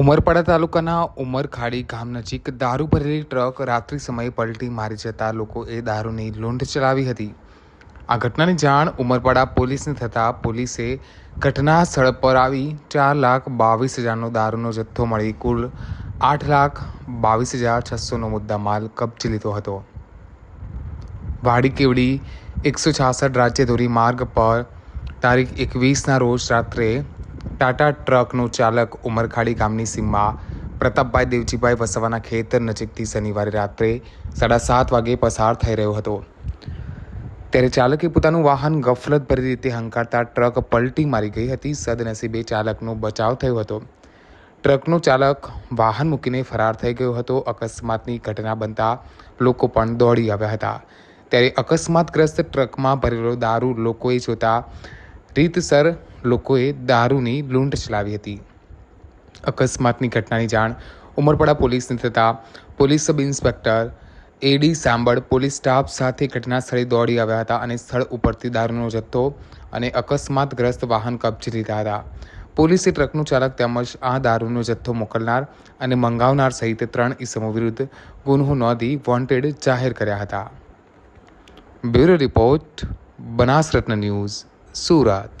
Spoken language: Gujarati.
ઉમરપાડા તાલુકાના ઉમરખાડી ગામ નજીક દારૂ ભરેલી ટ્રક રાત્રિ સમયે પલટી મારી જતા લોકોએ દારૂની લૂંઢ ચલાવી હતી. આ ઘટનાની જાણ ઉમરપાડા પોલીસને થતાં પોલીસે ઘટના સ્થળ પર આવી ચાર લાખ બાવીસ હજારનો દારૂનો જથ્થો મળી કુલ આઠ લાખ બાવીસ હજાર છસોનો મુદ્દામાલ કબજે લીધો હતો. વાડી કેવડી એકસો છાસઠ રાજ્ય ધોરીમાર્ગ પર તારીખ એકવીસના રોજ રાત્રે ટાટા ટ્રકનો ચાલક ઉમરખાડી ગામની સીમમાં પ્રતાપભાઈ દેવજીભાઈ વસવાના ખેતર નજીકથી શનિવારે રાત્રે સાડા સાત વાગે પસાર થઈ રહ્યો હતો. ત્યારે ચાલકે પોતાનું વાહન ગફલતભરી રીતે હંકારતા ટ્રક પલટી મારી ગઈ હતી. સદનસીબે ચાલકનો બચાવ થયો હતો. ટ્રકનો ચાલક વાહન મૂકીને ફરાર થઈ ગયો હતો. અકસ્માતની ઘટના બનતા લોકો પણ દોડી આવ્યા હતા. ત્યારે અકસ્માતગ્રસ્ત ટ્રકમાં ભરેલો દારૂ લોકોએ જોતા રીતસર લોકોએ દારૂની લૂંટ ચલાવી હતી. અકસ્માતની ઘટનાની જાણ ઉમરપાડા પોલીસને થતાં police sub inspector A D Sambal police staff સાથે ઘટના સ્થળે દોડી આવ્યા હતા અને સ્થળ ઉપરથી દારૂનો જથ્થો અને અકસ્માતગ્રસ્ત વાહન કબજે લીધા હતા. પોલીસે ટ્રકનું ચાલક તેમજ આ દારૂનો જથ્થો મોકલનાર અને મંગાવનાર સહિત ત્રણ ઇસમો વિરુદ્ધ ગુન્હો નોંધી વોન્ટેડ જાહેર કર્યા હતા. Bureau report Banasratna news, Surat.